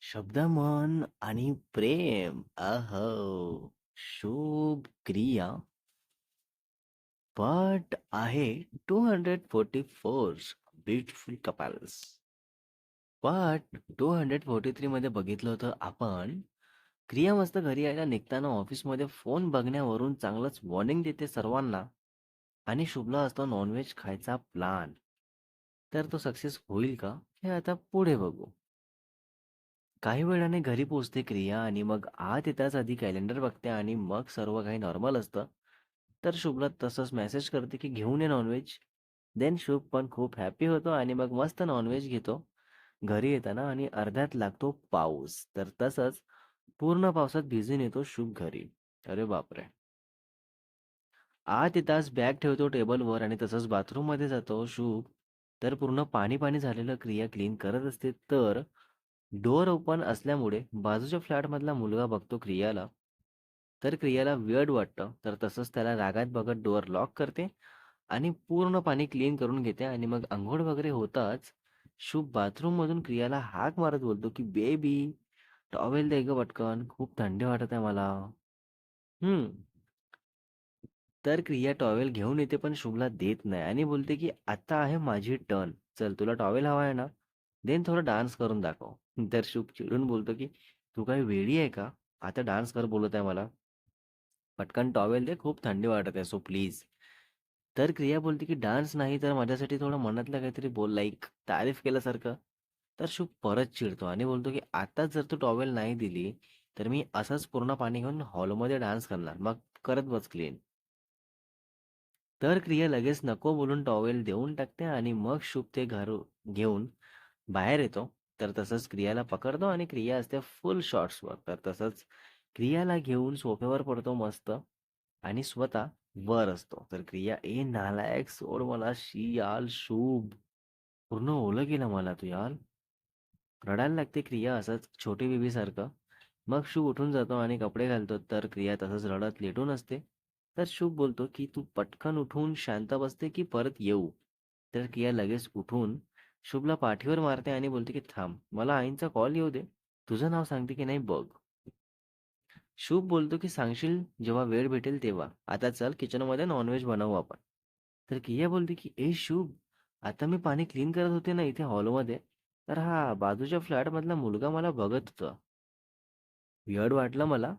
शब्द, मन आणि प्रेम. अहो! शुभ क्रिया पार्ट आहे 244 ब्युटिफुल कपल्स. पार्ट 243 मध्ये बघितलं होतं आपण, क्रिया मस्त घरी यायला निघताना ऑफिसमध्ये फोन बघण्यावरून चांगलंच वॉर्निंग देते सर्वांना आणि शुभला असतो नॉनव्हेज खायचा प्लान तर तो सक्सेस होईल का? हे आता पुढे बघू. काही वेळाने घरी पोहोचते क्रिया आणि मग आत येताच आधी कॅलेंडर बघते आणि मग सर्व काही नॉर्मल असतं. तर शुभला तसंच मेसेज करते की घेऊन ये नॉनव्हेज. देन शुभ पण खूप हॅपी होतो आणि मग मस्त नॉनव्हेज घेतो घरी येताना आणि अर्ध्यात लागतो पाऊस. तर तसंच पूर्ण पावसात भिजून येतो शुभ घरी. अरे बापरे! आत येताच बॅग ठेवतो टेबलवर आणि तसंच बाथरूममध्ये जातो शुभ. तर पूर्ण पाणी-पाणी झालेलं क्रिया क्लीन करत असते. तर डोअर ओपन असल्यामुळे बाजूच्या फ्लॅटमधला मुलगा बघतो क्रियाला. तर क्रियाला वियर्ड वाटतं. तर तसंच त्याला रागात बघत डोअर लॉक करते आणि पूर्ण पाणी क्लीन करून घेते आणि मग अंघोळ वगैरे होताच शुभ बाथरूममधून क्रियाला हाक मारत बोलतो की "बेबी, टॉवेल दे ग पटकन. खूप थंडी वाटत आहे मला." हम्म तर क्रिया टॉवेल घेऊन येते पण शुभला देत नाही आणि बोलते की "आता आहे माझी टर्न. चल तुला टॉवेल हवा आहे ना? देन थोडं डान्स करून दाखव." तर शुभ चिडून बोलतो की "तू काही वेळी आहे का? आता डान्स कर बोलत आहे मला." "पटकन टॉवेल दे. खूप थंडी वाटत आहे सो प्लीज." तर क्रिया बोलते की "डान्स नाही तर माझ्यासाठी थोडं मनातलं काहीतरी बोल लाईक तारीफ केल्यासारखं." तर शुभ परत चिडतो आणि बोलतो की आता जर तू टॉवेल नाही दिली तर मी असंच पूर्ण पाणी घेऊन हॉलमध्ये डान्स करणार. मग करत बस क्लीन." तर क्रिया लगेच नको बोलून टॉवेल देऊन टाकते आणि मग शुभ ते घर घेऊन बाहेर येतो. तर तसंच क्रियाला पकडतो आणि क्रिया असते फुल शॉर्ट्सवर. तर तसंच क्रियाला घेऊन सोफ्यावर पडतो मस्त आणि स्वतः वर असतो. तर क्रिया "ए नालायक सोड मला. शी आल शुभ, पूर्ण ओलं केलं मला तू यार." रडायला लागते क्रिया असंच छोटी बेबीसारखं. मग शुभ उठून जातो आणि कपडे घालतो. तर क्रिया तसंच रडत लेटून असते. तर शुभ बोलतो की "तू पटकन उठून शांत बसते की परत येऊ?" तर क्रिया लगेच उठून शुभला पाठीवर मारते आणि बोलते की "थांब, मला आईंचा कॉल येऊ दे. तुझं नाव सांगते की नाही बघ." शुभ बोलतो की "सांगशील जेव्हा वेळ भेटेल तेव्हा. आता चल किचनमध्ये नॉनव्हेज बनवू आपण." तर किया बोलते की "ए शुभ, आता मी पाणी क्लीन करत होते ना इथे हॉलमध्ये, तर हा बाजूच्या फ्लॅटमधला मुलगा मला बघत होता. वियर्ड वाटलं मला."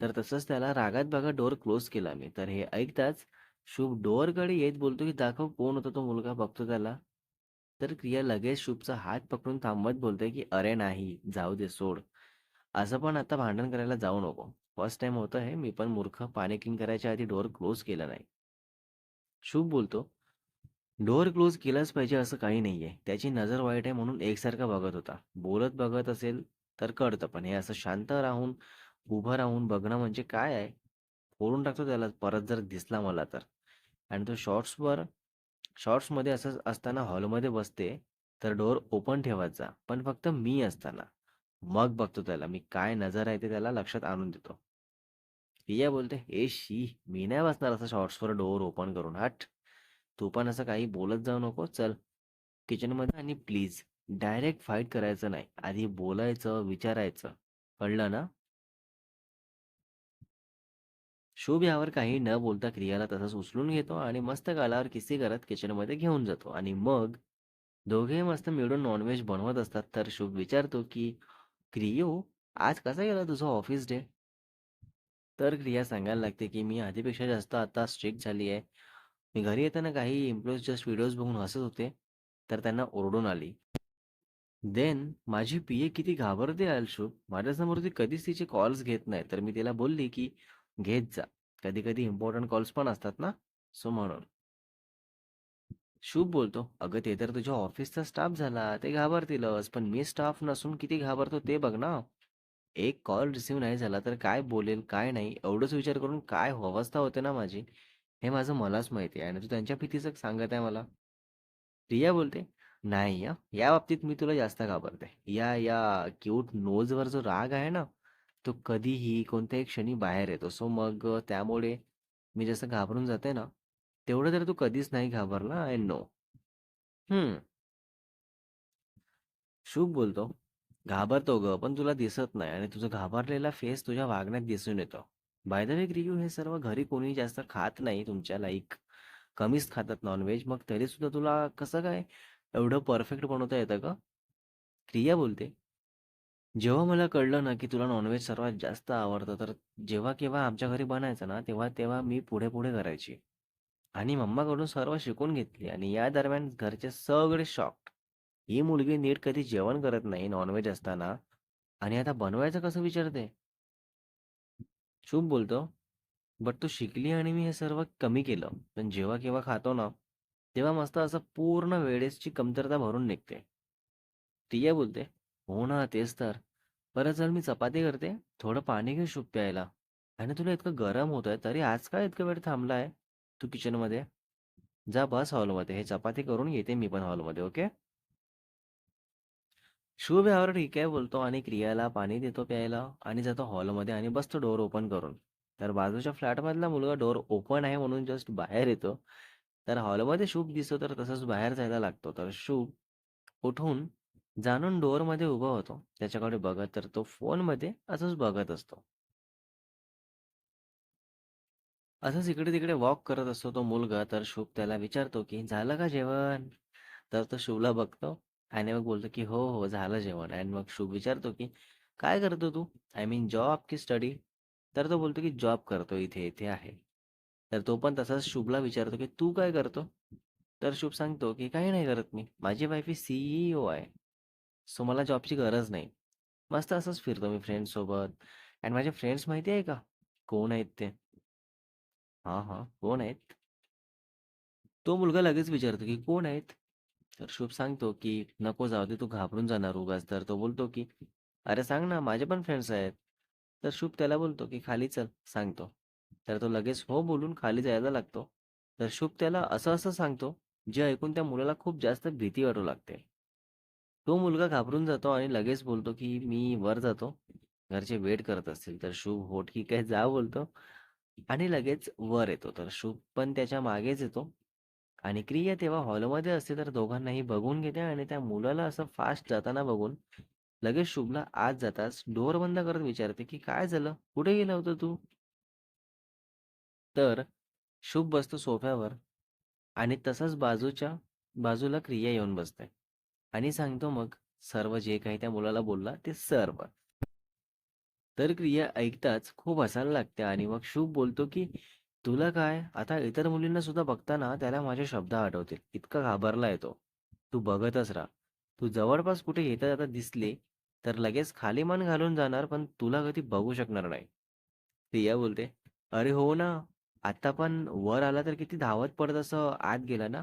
तर तसंच त्याला रागात बघा डोअर क्लोज केला मी. तर हे ऐकताच शुभ डोअरकडे येत बोलतो की "दाखव कोण होता तो मुलगा बघतो त्याला." तर क्रिया लगेच शुभचा हात पकडून थांबवत बोलते की "अरे नाही, जाऊ दे सोड. असं पण आता भांडण करायला जाऊ नको. फर्स्ट टाइम होतं हे. मी पण मूर्ख पाणी क्लीन करायच्या आधी डोअर क्लोज केला नाही." शुभ बोलतो, "डोअर क्लोज केलाच पाहिजे असं काही नाहीये. त्याची नजर वाईट आहे म्हणून एकसारखा बघत होता. बोलत बघत असेल तर कळतं. पण हे असं शांत राहून, उभं राहून बघणं म्हणजे काय आहे? फोडून टाकतो त्याला परत जर दिसला मला तर." आणि तो शॉर्ट्सवर शॉर्ट्समध्ये असंच असताना हॉलमध्ये बसते. तर डोअर ओपन ठेवायचा पण फक्त मी असताना. मग बघतो त्याला मी काय नजर आहे ते त्याला लक्षात आणून देतो. क्रिया बोलते "ए शी, मी नाही बसणार असं शॉर्ट्सवर डोअर ओपन करून. हट. तू पण असं काही बोलत जाऊ नको. चल किचनमध्ये आणि प्लीज डायरेक्ट फाईट करायचं नाही. आधी बोलायचं, विचारायचं. कळलं ना?" शुभ यावर काही न बोलता क्रियाला तसंच उचलून घेतो आणि मस्त गालावर किस्सी करत किचनमध्ये घेऊन जातो आणि मग दोघेही मस्त मिळून नॉनव्हेज बनवत असतात. तर शुभ विचारतो की "क्रियो, आज कसा गेला तुझा ऑफिस डे?" तर क्रिया सांगायला लागते की "मी आधीपेक्षा जास्त आता स्ट्रिक्ट झाली आहे. मी घरी येताना काही एम्प्लॉईज जस्ट व्हिडिओज बघून हसत होते. तर त्यांना ओरडून आली." देन माझी पीए किती घाबरते यार शुभ. माझ्यासमोर ती कधीच तिचे कॉल्स घेत नाही. तर मी तिला बोलली की "घेत जा. कधी-कधी इम्पॉर्टंट कॉल्स पण असतात ना, सो म्हणून." शुभ बोलतो, "अगं ते तर तुझ्या ऑफिसचा स्टाफ झाला. ते घाबरतीलच. पण मी स्टाफ नसून किती घाबरतो ते बघ ना. एक कॉल रिसीव्ह नाही झाला तर काय बोलेल, काय नाही एवढंच विचार करून काय अवस्था होते ना माझी, हे माझं मलाच माहिती आहे आणि तू त्यांच्या भीतीचं सांगत आहे मला." रिया बोलते, "नाही या बाबतीत मी तुला जास्त घाबरते. या या क्यूट नोजवर जो राग आहे ना, तो कधीही कोणत्याही क्षणी बाहेर येतो. सो मग त्यामुळे मी जसं घाबरून जाते ना, तेवढं तर तू कधीच नाही घाबरला. I know." हम्म शुभ बोलतो, घाबरतो ग, पण तुला दिसत नाही आणि तुझा घाबरलेला फेस तुझ्या वागण्यात दिसून येतो. बाय द वे क्रियू हे सर्व घरी कोणी जास्त खात नाही तुमच्या लाईक कमीच खातात नॉनव्हेज मग तरी सुद्धा तुला कसं काय एवढं परफेक्ट बनवता येतं का क्रिया बोलते, "जेव्हा मला कळलं ना, की तुला नॉनव्हेज सर्वात जास्त आवडतं, तर जेव्हा-केव्हा आमच्या घरी बनायचं ना, तेव्हा-तेव्हा मी पुढे-पुढे करायची आणि मम्माकडून सर्व शिकून घेतली आणि या दरम्यान घरचे सगळे शॉक्ड. ही मुलगी नीट कधी जेवण करत नाही नॉनव्हेज असताना आणि आता बनवायचं कसं विचारते?" चूप बोलतो, "बट तू शिकली आणि मी हे सर्व कमी केलं. पण जेव्हा केव्हा खातो ना, तेव्हा मस्त असं पूर्ण वेळेसची कमतरता भरून निघते." टिया बोलते, "हो ना, तेच तर. बरं चल मी चपाती करते. थोडं पाणी घे शुभ प्यायला. आणि तुला इतकं गरम होतंय, तरी आज काय इतकं वेळ थांबलाय तू किचनमध्ये? जा बस हॉलमध्ये. हे चपाती करून येते मी पण हॉलमध्ये, ओके?" शुभ यावर ठीक आहे बोलतो आणि क्रियाला पाणी देतो प्यायला आणि जातो हॉलमध्ये आणि बसतो डोअर ओपन करून. तर बाजूच्या फ्लॅटमधला मुलगा डोर ओपन आहे म्हणून जस्ट बाहेर येतो. तर हॉलमध्ये शुभ दिसतो तर तसंच बाहेर जायला लागतो. तर शुभ उठून जाणून डोअरमध्ये उभा होतो. त्याच्याकडे बघत तर तो फोनमध्ये असंच बघत असतो. असंच इकडे-तिकडे वॉक करत असतो तो मुलगा. तर शुभ त्याला विचारतो, की "झालं का जेवण?" तर तो शुभला बघतो आणि मग बोलतो, की "हो, हो, झालं जेवण." आणि मग शुभ विचारतो, की "काय करतो तू? आय मीन जॉब की स्टडी?" तर तो बोलतो, की "जॉब करतो इथे, इथे आहे." तर तो पण तसाच शुभला विचारतो, की "तू काय करतो?" तर शुभ सांगतो, की "काही नाही करत मी. माझी वाईफ ही सीईओ आहे. सो मला जॉबची गरज नाही. मस्त असंच फिरतो मी फ्रेंड्ससोबत आणि माझे फ्रेंड्स माहिती आहे का? कोण आहेत ते?" "हां, हां. कोण आहेत?" तो मुलगा लगेच विचारतो, की "कोण आहेत?" तर शुभ सांगतो, की "नको जाऊ दे, तू घाबरून जाणार उगाच." तर तो बोलतो, की "अरे सांग ना, माझे पण फ्रेंड्स आहेत." तर शुभ त्याला बोलतो, की "खाली चल, सांगतो." तर तो लगेच हो बोलून खाली जायला लागतो. तर शुभ त्याला असं-असं सांगतो, जे ऐकून त्या मुलाला खूप जास्त भीती वाटू लागते. तो मुलगा घाबरून जातो आणि लगेच बोलतो, की "मी वर जातो. घरचे वेट करत असतील." तर शुभ "हो, ठीक आहे, जा" बोलतो आणि लगेच वर येतो. तर शुभ पण त्याच्या मागेच येतो आणि क्रिया तेव्हा हॉलमध्ये असते, तर दोघांनाही बघून घेते आणि त्या मुलाला असं फास्ट जाताना बघून लगेच शुभला आत जाताच डोअर बंद करत विचारते, की "काय झालं? कुठे गेला होता तू?" तर शुभ बसतो सोफ्यावर आणि तसंच बाजूच्या बाजूला क्रिया येऊन बसते आणि सांगतो मग सर्व जे काही त्या मुलाला बोलला ते सर्व. तर क्रिया ऐकताच खूप हसायला लागते आणि मग शुभ बोलतो, की "तुला काय? आता इतर मुलींना सुद्धा बघताना त्याला माझे शब्द आठवतील. इतका घाबरला येतो तू बघतच राहा. तू जवळपास कुठे येता-जाता दिसले, तर लगेच खाली मान घालून जाणार, पण तुला कधी बघू शकणार नाही." प्रिया बोलते, "अरे हो ना. आता पण वर आला तर किती धावत पडत असं आत गेला ना.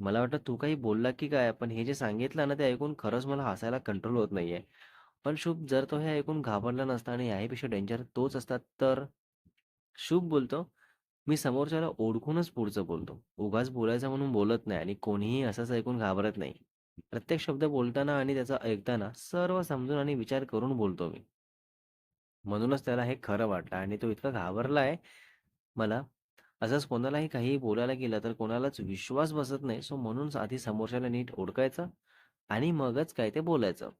मला वाटलं तू काही बोलला की काय? पण हे जे सांगितलं ना, ते ऐकून खरंच मला हसायला कंट्रोल होत नाहीये." पण शुभ जर तो हे ऐकून घाबरला नसता आणि याहीपेक्षा डेंजर तोच असता तर? शुभ बोलतो, "मी समोरच्याला ओळखूनच पुढचं बोलतो. उगाच बोलायचं म्हणून बोलत नाही आणि कोणीही असंच ऐकून घाबरत नाही. प्रत्येक शब्द बोलताना आणि त्याचा ऐकताना सर्व समजून आणि विचार करून बोलतो मी." म्हणूनच त्याला हे खरं वाटलं आणि तो इतका घाबरला आहे मला. असंच कोणालाही काहीही बोलायला गेलं तर कोणालाच विश्वास बसत नाही. सो म्हणून आधी समोरच्याला नीट ओळखायचं आणि मगच काय ते बोलायचं.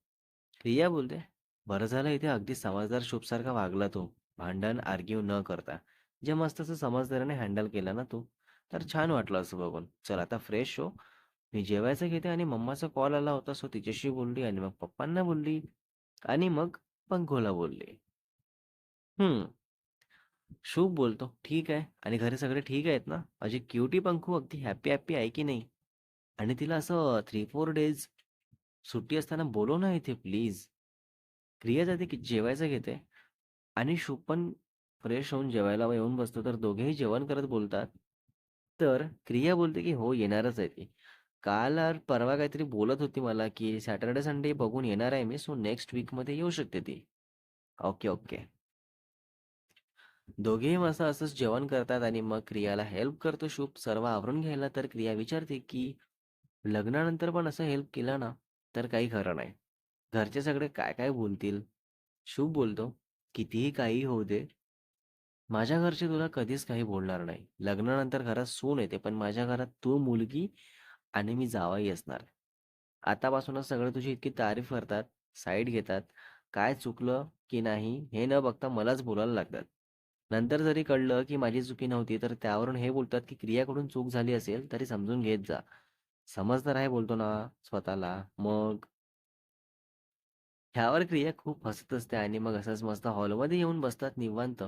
रिया बोलते, "बरं झालं इथे अगदी समजदार शुभसारखा वागला तू. भांडण, आर्ग्यू न करता. जे मस्त असं समजदाराने हँडल केलं ना तू, तर छान वाटलं असं बघून. चल आता फ्रेश हो. मी जेवायचं घेते" आणि मम्माचा कॉल आला होता सो तिच्याशी बोलली आणि मग पप्पांना बोलली आणि मग पंखोला बोलली. हम्म शुभ बोलतो, "ठीक आहे आणि घरी सगळे ठीक आहेत ना? माझी क्युटी पंखू अगदी हॅपी-हॅपी आहे की नाही? आणि तिला असं 3-4 डेज सुट्टी असताना बोलव ना इथे प्लीज." क्रिया जाते की जेवायचं घेते आणि शुभ पण फ्रेश होऊन जेवायला येऊन बसतो. तर दोघेही जेवण करत बोलतात. तर क्रिया बोलते की "हो, येणारच आहे ती. काल और परवा काहीतरी बोलत होती मला की सॅटर्डे, संडे बघून येणार आहे मी. सो नेक्स्ट वीकमध्ये येऊ शकते ती." "Okay, okay." दोघेही मस्त असंच जेवण करतात आणि मग क्रियाला हेल्प करतो शुभ सर्व आवरून घ्यायला. तर क्रिया विचारते, की "लग्नानंतर पण असं हेल्प केलं ना, तर काही खरं नाही. घरचे सगळे काय-काय बोलतील?" शुभ बोलतो, "कितीही काहीही होऊ दे, माझ्या घरचे तुला कधीच काही बोलणार नाही. लग्नानंतर घरात सून येते, पण माझ्या घरात तू मुलगी आणि मी जावाही असणार. आतापासूनच सगळे तुझी इतकी तारीफ करतात, साईड घेतात. काय चुकलं की नाही हे न बघता मलाच बोलायला लागतात. नंतर जरी कळलं की माझी चुकी नव्हती, तर त्यावरून हे बोलतात की क्रियाकडून चूक झाली असेल तरी समजून घेत जा. समजदार आहे बोलतो ना स्वतःला. मग ह्यावर क्रिया खूप हसत असते आणि मग असंच मस्त हॉलमध्ये येऊन बसतात निवांत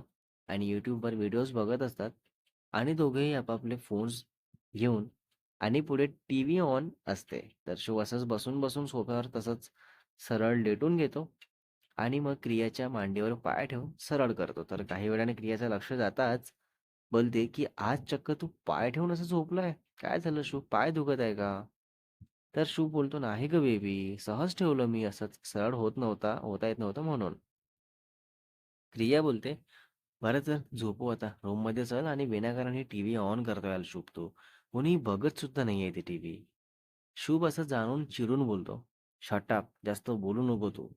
आणि YouTubeवर व्हिडिओज बघत असतात आणि दोघेही आपापले फोन्स घेऊन आणि पुढे टीव्ही ऑन असते. तर शो असंच बसून-बसून सोफ्यावर तसंच सरळ लेटून घेतो आणि मग क्रियाच्या मांडीवर पाय ठेवून सरळ करतो. तर काही वेळाने क्रियाचं लक्ष जाताच बोलते, की "आज चक्क तू पाय ठेवून असं झोपलाय? काय झालं शुभ? पाय दुखत आहे का?" तर शुभ बोलतो, "नाही ग बेबी, सहज ठेवलं मी असंच. सरळ होत नव्हता होता येत नव्हतं म्हणून." क्रिया बोलते, "बरं चल झोपू आता. रूममध्ये चल आणि विनाकारण ही टीव्ही ऑन करतोय शुभ तू. कोणी बघत सुद्धा नाहीये ती टीव्ही." शुभ असं जाणून चिरून बोलतो, शटाप जास्त बोलू नको तू.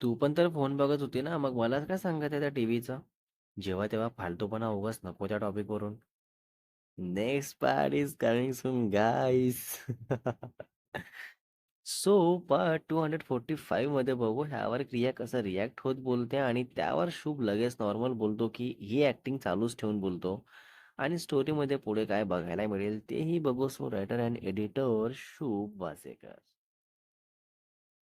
तू पण तर फोन बघत होती ना, मग मला काय सांगत आहे त्या टीव्हीचं? जेव्हा-तेव्हा फालतूपणा उगाच नको त्या टॉपिकवरून." Next part is coming soon guys so part 245 मध्ये बघू ह्यावर क्रिया कसं रिॲक्ट होत बोलते आणि त्यावर शुभ लगेच नॉर्मल बोलतो, की ही ॲक्टिंग चालूच ठेवून बोलतो आणि स्टोरीमध्ये पुढे काय बघायला मिळेल तेही बघू. सो रायटर अँड एडिटर शुभ वासेकर.